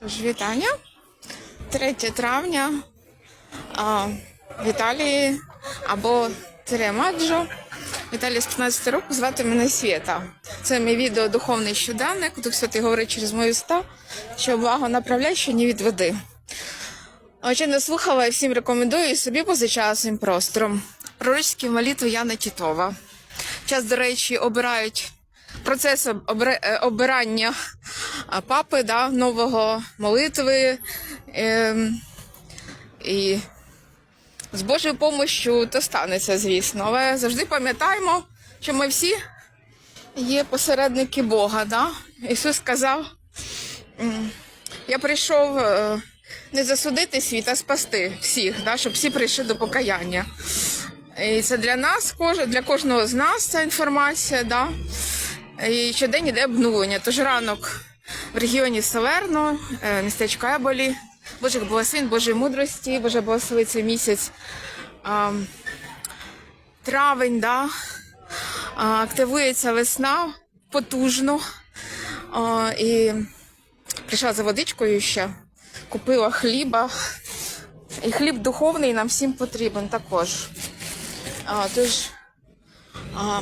Тож вітання. 3 травня а, в Італії або Теремаджо. В Італії з 15 року звати мене Свєта. Це мій відео Духовний щоденник. Дух Святий говорить через мої уста, що благо направляй, що не відведи. Отже, не слухала і всім рекомендую і собі позичала своїм простором. Пророчські молитви Яна Тітова. Час, до речі, обирають процес е, обирання папи, да, нового молитви. ем, і з Божою помощю то станеться, звісно. Але завжди пам'ятаємо, що ми всі є посередники Бога. Да? Ісус сказав, я прийшов е, не засудити світ, а спасти всіх, да? щоб всі прийшли до покаяння. І це для нас, для кожного з нас ця інформація. Да? І щодень іде обнулення. Тож ранок в регіоні Салерно, е, містечко Еболі, Божих благословень, Божої мудрості, Боже благослови цей місяць. Травень, да? активується весна потужно. І прийшла за водичкою ще, купила хліба. І хліб духовний нам всім потрібен також. А, тож, а,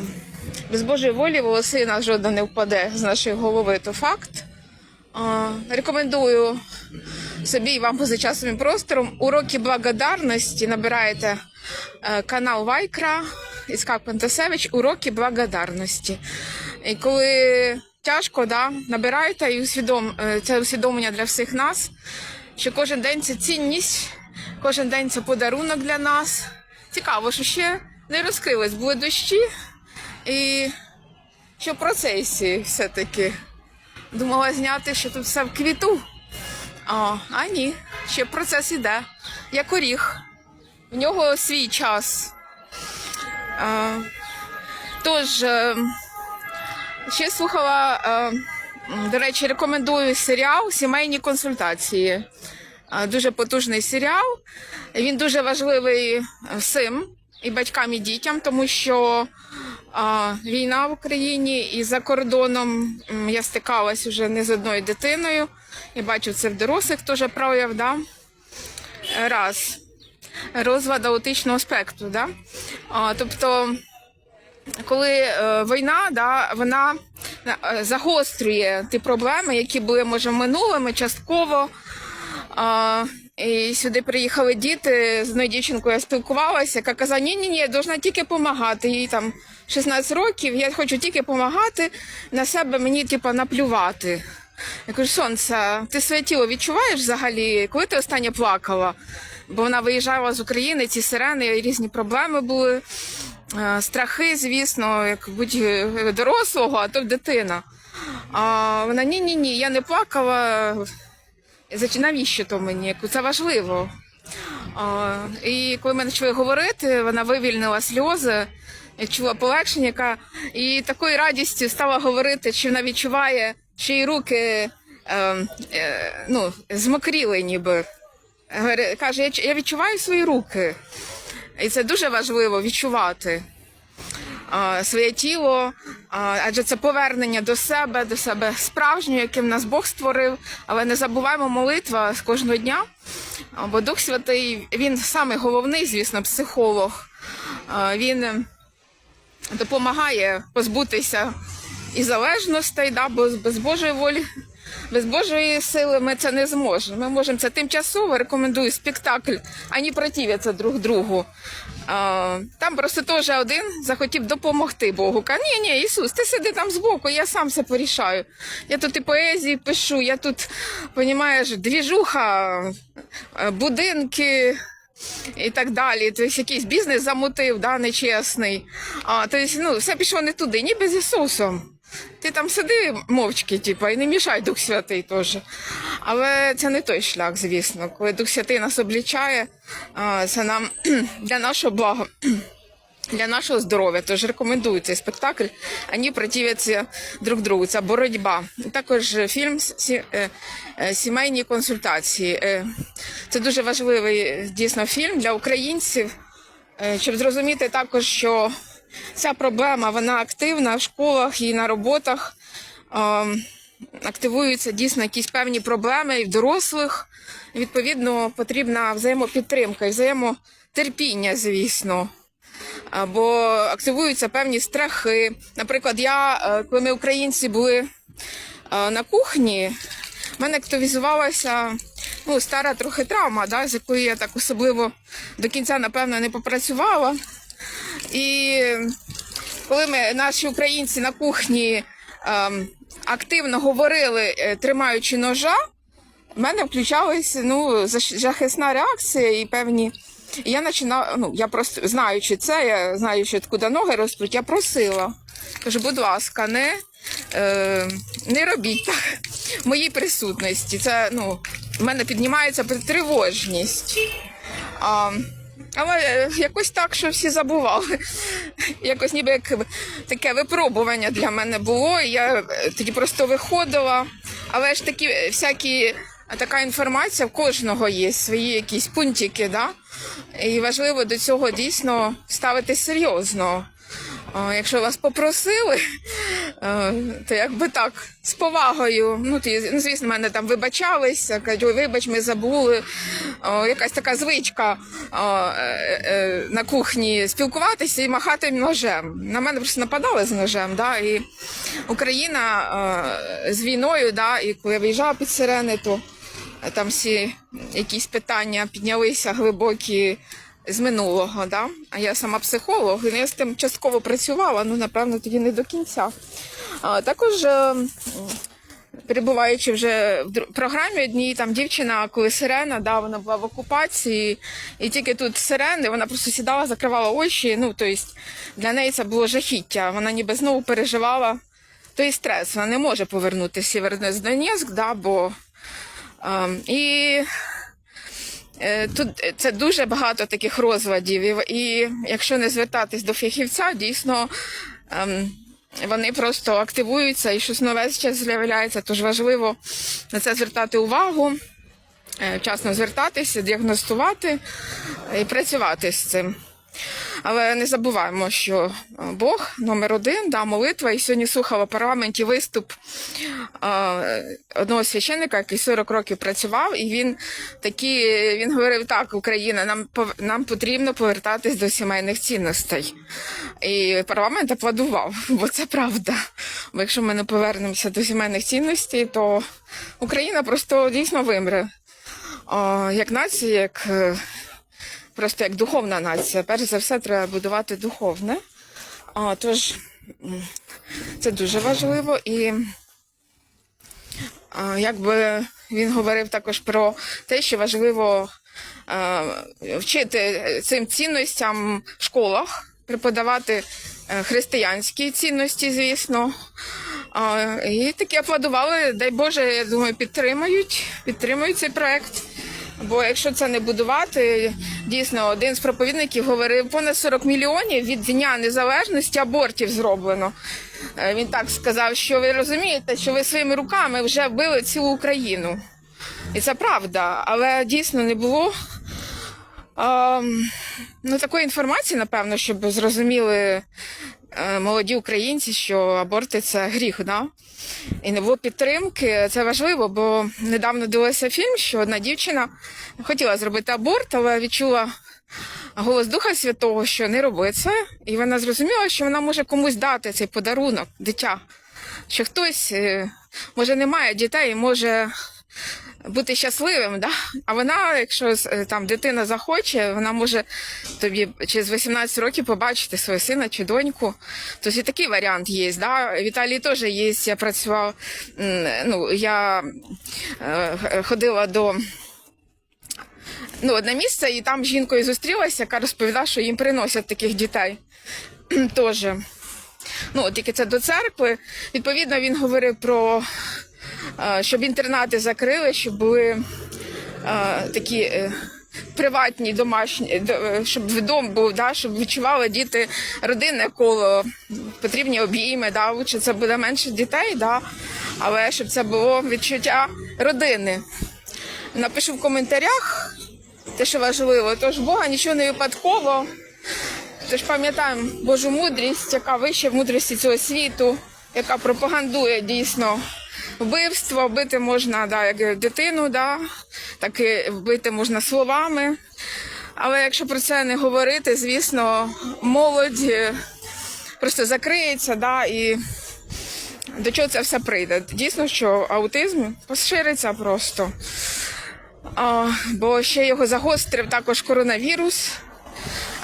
без Божої волі волосина жодна не впаде з нашої голови, то факт. А, рекомендую собі і вам поза часом і простором. Уроки благодарності набираєте е, канал Вайкра Іскак Пантасевич. Уроки благодарності. І коли тяжко, да, набирайте і усвідом, е, це усвідомлення для всіх нас, що кожен день це цінність, кожен день це подарунок для нас. Цікаво, що ще не розкрилось. Були дощі, і що в процесі все-таки. Думала зняти, що тут все в квіту. А, а ні, ще процес іде. Як оріг. В нього свій час. А, тож, е, ще слухала, е, до речі, рекомендую серіал Сімейні консультації. А, Дуже потужний серіал. Він дуже важливий всім і батькам, і дітям, тому що а, війна в Україні і за кордоном я стикалась вже не з одною дитиною. Я бачу це в дорослих теж прояв. Да? Раз. Розлад аутичного спектру. Да? А, тобто, коли е, війна, да, вона е, загострює ті проблеми, які були, може, минулими, частково. А, і сюди приїхали діти з одною дівчинкою я спілкувалася, яка казала, ні, ні, ні, я должна тільки допомагати. Їй там 16 років, я хочу тільки допомагати, на себе мені типу, наплювати. Я кажу, сонце, ти своє тіло відчуваєш взагалі, коли ти останнє плакала? Бо вона виїжджала з України, ці сирени, різні проблеми були, е, страхи, звісно, як будь дорослого, а то дитина. А вона ні, ні, ні, я не плакала. Зач- навіщо то мені? Це важливо. А, і коли ми почали говорити, вона вивільнила сльози, чула полегшення, яка і такою радістю стала говорити, що вона відчуває, що її руки е, е, ну, змокріли ніби. Каже, я, відчуваю свої руки. І це дуже важливо відчувати своє тіло, адже це повернення до себе, до себе справжнього, яким нас Бог створив. Але не забуваємо молитва з кожного дня. Бо Дух Святий, він саме головний, звісно, психолог. Він допомагає позбутися і залежностей, да, бо без Божої волі, без Божої сили ми це не зможемо. Ми можемо це тимчасово, рекомендую спектакль, ані противляться друг другу. Там просто теж один захотів допомогти Богу. Каже, ні, ні, Ісус, ти сиди там збоку, я сам все порішаю. Я тут і поезії пишу, я тут, розумієш, двіжуха, е, будинки і так далі. Тобто якийсь бізнес замутив, да, нечесний. А, тобто, ну, все пішло не туди, ніби з Ісусом. Ти там сиди мовчки, типу, і не мішай Дух Святий теж. Але це не той шлях, звісно. Коли Дух Святий нас облічає, це нам для нашого блага. Для нашого здоров'я, тож рекомендую цей спектакль. Вони противляться друг другу. Це боротьба. Також фільм «Сі- е, е, Сімейні консультації. Е, Це дуже важливий дійсно фільм для українців, щоб зрозуміти також, що ця проблема вона активна в школах і на роботах. Ем, активуються дійсно якісь певні проблеми і в дорослих. Відповідно, потрібна взаємопідтримка і взаємотерпіння, звісно. Бо активуються певні страхи. Наприклад, я, е, коли ми українці були е, на кухні, в мене активізувалася ну, стара трохи травма, да, з якою я так особливо до кінця, напевно, не попрацювала. І коли ми, наші українці на кухні ем, активно говорили, е, тримаючи ножа, в мене включалася ну, захисна реакція і певні. Я починала, ну, я просто знаючи це, я знаю, що куди ноги ростуть, я просила. Кажу, будь ласка, не, е, не робіть так моїй присутності. Це, ну, в мене піднімається тривожність. А, але е, якось так, що всі забували. Якось ніби як таке випробування для мене було. Я е, тоді просто виходила. Але ж такі е, всякі така інформація в кожного є свої якісь пунктики, да? І важливо до цього дійсно ставити серйозно. Якщо вас попросили, е, то якби так, з повагою. Ну, ну звісно, мене там вибачалися, кажуть, вибач, ми забули. Якась така звичка е, е, на кухні спілкуватися і махати ножем. На мене просто нападали з ножем. Да? І Україна з війною, да, і коли я виїжджала під сирени, то там всі якісь питання піднялися глибокі з минулого. Да? А я сама психолог, і я з тим частково працювала, ну напевно тоді не до кінця. А, також. е, Перебуваючи вже в програмі одній, там дівчина, коли сирена, да, вона була в окупації, і тільки тут сирени, вона просто сідала, закривала очі. Ну, тобто для неї це було жахіття. Вона ніби знову переживала той стрес. Вона не може повернутися в Сєвєродонецьк, да, бо ем, і Тут це дуже багато таких розладів, і, і якщо не звертатись до фахівця, дійсно ем, вони просто активуються і щось нове ще з'являється. Тож важливо на це звертати увагу, е, вчасно звертатися, діагностувати і працювати з цим. Але не забуваємо, що е, Бог номер один, да, молитва. І сьогодні слухала в парламенті виступ е, одного священника, який 40 років працював, і він такі, він говорив: так, Україна, нам нам потрібно повертатись до сімейних цінностей. І парламент аплодував, бо це правда. Бо якщо ми не повернемося до сімейних цінностей, то Україна просто дійсно вимре. О, як нація, як е, просто як духовна нація. Перш за все, треба будувати духовне. А, тож це дуже важливо. І а, якби він говорив також про те, що важливо а, вчити цим цінностям в школах, преподавати е, християнські цінності, звісно. А, і такі аплодували, дай Боже, я думаю, підтримають, підтримують цей проект. Бо якщо це не будувати, дійсно один з проповідників говорив, понад 40 мільйонів від Дня Незалежності абортів зроблено. Е, Він так сказав, що ви розумієте, що ви своїми руками вже вбили цілу Україну. І це правда, але дійсно не було ем, ну, такої інформації, напевно, щоб зрозуміли молоді українці, що аборти це гріх, да? І не було підтримки. Це важливо, бо недавно дивилася фільм, що одна дівчина хотіла зробити аборт, але відчула голос Духа Святого, що не роби це. І вона зрозуміла, що вона може комусь дати цей подарунок, дитя. Що хтось, е, може, не має дітей, може бути щасливим, да? а вона, якщо е, там дитина захоче, вона може тобі через 18 років побачити свого сина чи доньку. Тобто і такий варіант є. Да? В теж є. Я працював, ну, я е, ходила до ну, одне місце, і там жінкою зустрілася, яка розповідала, що їм приносять таких дітей. Теж. Ну, тільки це до церкви. Відповідно, він говорив про щоб інтернати закрили, щоб були е, такі е, приватні домашні, е, щоб вдома був, да, щоб відчували діти родинне коло, потрібні обійми, да, лучше це буде менше дітей, да, але щоб це було відчуття родини. Напишу в коментарях те, що важливо. Тож Бога нічого не випадково. Тож пам'ятаємо Божу мудрість, яка вища в мудрості цього світу, яка пропагандує дійсно вбивство, вбити можна да, як дитину, да, так і вбити можна словами. Але якщо про це не говорити, звісно, молодь е, просто закриється, да, і до чого це все прийде. Дійсно, що аутизм пошириться просто. А, бо ще його загострив також коронавірус.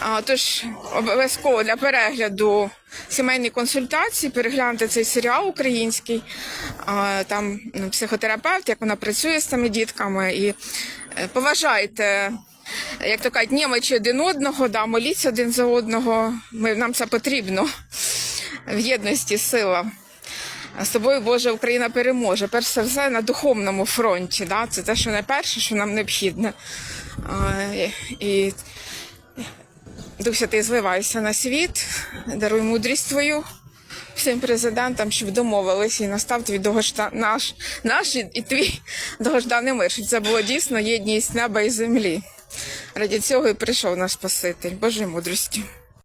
А, тож обов'язково для перегляду сімейні консультації переглянути цей серіал український. Там ну, психотерапевт, як вона працює з тими дітками. І е, поважайте, як то кажуть, німечі один одного, да, моліться один за одного. Ми, нам це потрібно в єдності сила. З тобою Боже Україна переможе. Перш за все на духовному фронті. Да? Це те, що найперше, що нам необхідне. І, і Дух ти зливайся на світ, даруй мудрість твою всім президентам, щоб домовились і настав твій довгожда... наш, наш і твій довгожданий мир. Щоб це було дійсно єдність неба і землі. Раді цього і прийшов наш Спаситель, Божої мудрості.